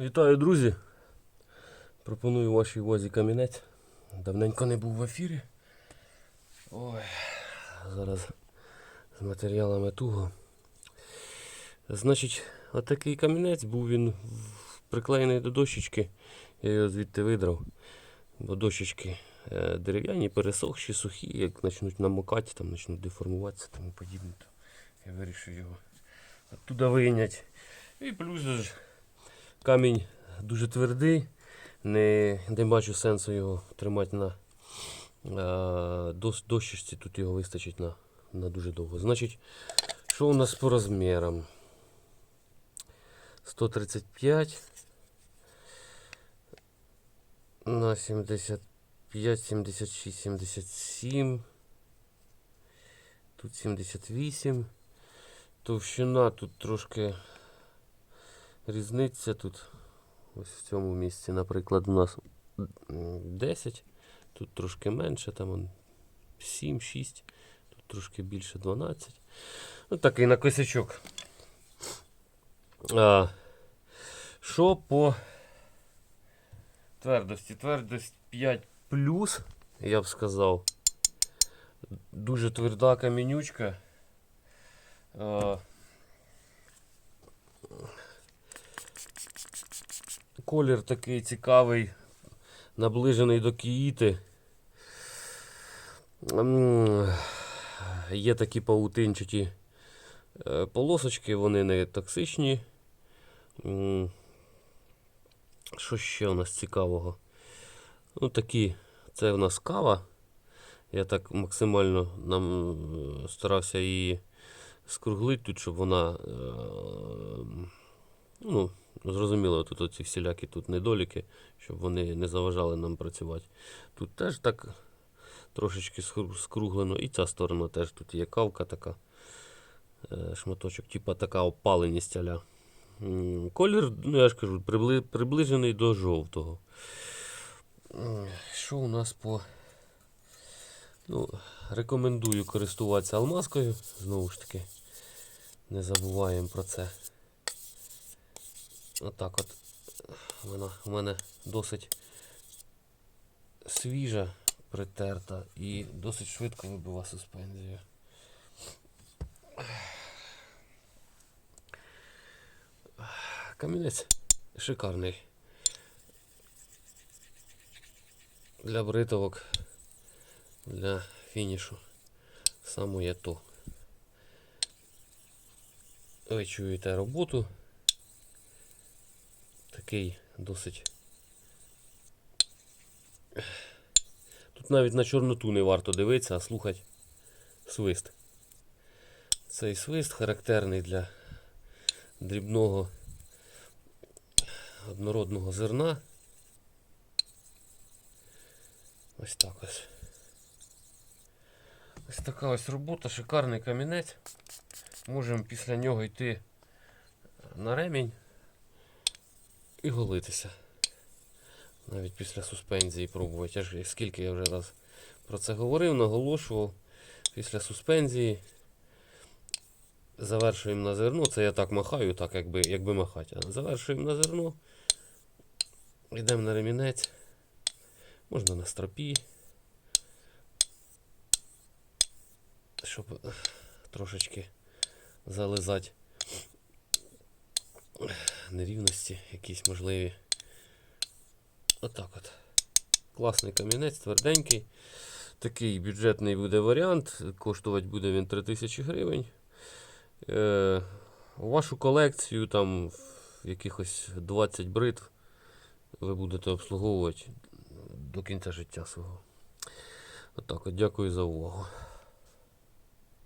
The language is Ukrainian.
Вітаю, друзі! Пропоную вашій увазі камінець. Давненько не був в ефірі. Ой, зараз з матеріалами туго. Значить, отакий камінець був він приклеєний до дощечки. Я його звідти видрав. Бо дощечки е, дерев'яні, пересохші, сухі, як почнуть намокати, там почнуть деформуватися тому подібне, я вирішив його оттуда вийняти. І плюс камінь дуже твердий, не, не бачу сенсу його тримати на е, дощечці, тут його вистачить на, на дуже довго. Значить, що у нас по розмірам? 135 на 75, 76, 77. Тут 78. Товщина тут трошки різниця тут. Ось в цьому місці, наприклад, у нас 10, тут трошки менше, там 7, 6, тут трошки більше 12. Ну, такий на косячок. А, що по твердості? Твердость 5 плюс, я б сказав. Дуже тверда камінючка. А, Колір такий цікавий, наближений до кіїти. Є такі паутинчаті е, полосочки, вони не токсичні. Що ще у нас цікавого? Ну, такі, це у нас кава. Я так максимально нам е, старався її скруглити тут, щоб вона. е, Ну, зрозуміло, тут оці всілякі тут недоліки, щоб вони не заважали нам працювати. Тут теж так трошечки скруглено, і ця сторона теж тут є кавка така, е, шматочок, типа така опаленість аля. Колір, ну я ж кажу, прибли, приближений до жовтого. Що у нас по. Ну, рекомендую користуватися алмазкою. Знову ж таки, не забуваємо про це. Отак от. Вона у мене досить свіжа, притерта і досить швидко вибива суспензію. Камінець шикарний. Для бритовок, для фінішу. Саме то. Ви чуєте роботу такий досить. Тут навіть на чорноту не варто дивитися, а слухати свист. Цей свист характерний для дрібного однородного зерна. Ось так ось. Ось така ось робота, шикарний камінець. Можемо після нього йти на ремінь і голитися. Навіть після суспензії пробувати. Я ж, скільки я вже раз про це говорив, наголошував. Після суспензії завершуємо на зерно. Це я так махаю, так якби, якби махати. Завершуємо на зерно. Йдемо на ремінець. Можна на стропі. Щоб трошечки зализати нерівності якісь можливі. Отак от. Класний камінець, тверденький. Такий бюджетний буде варіант. Коштувати буде він 3000 гривень. Е, вашу колекцію там якихось 20 бритв ви будете обслуговувати до кінця життя свого. Отак от, дякую за увагу.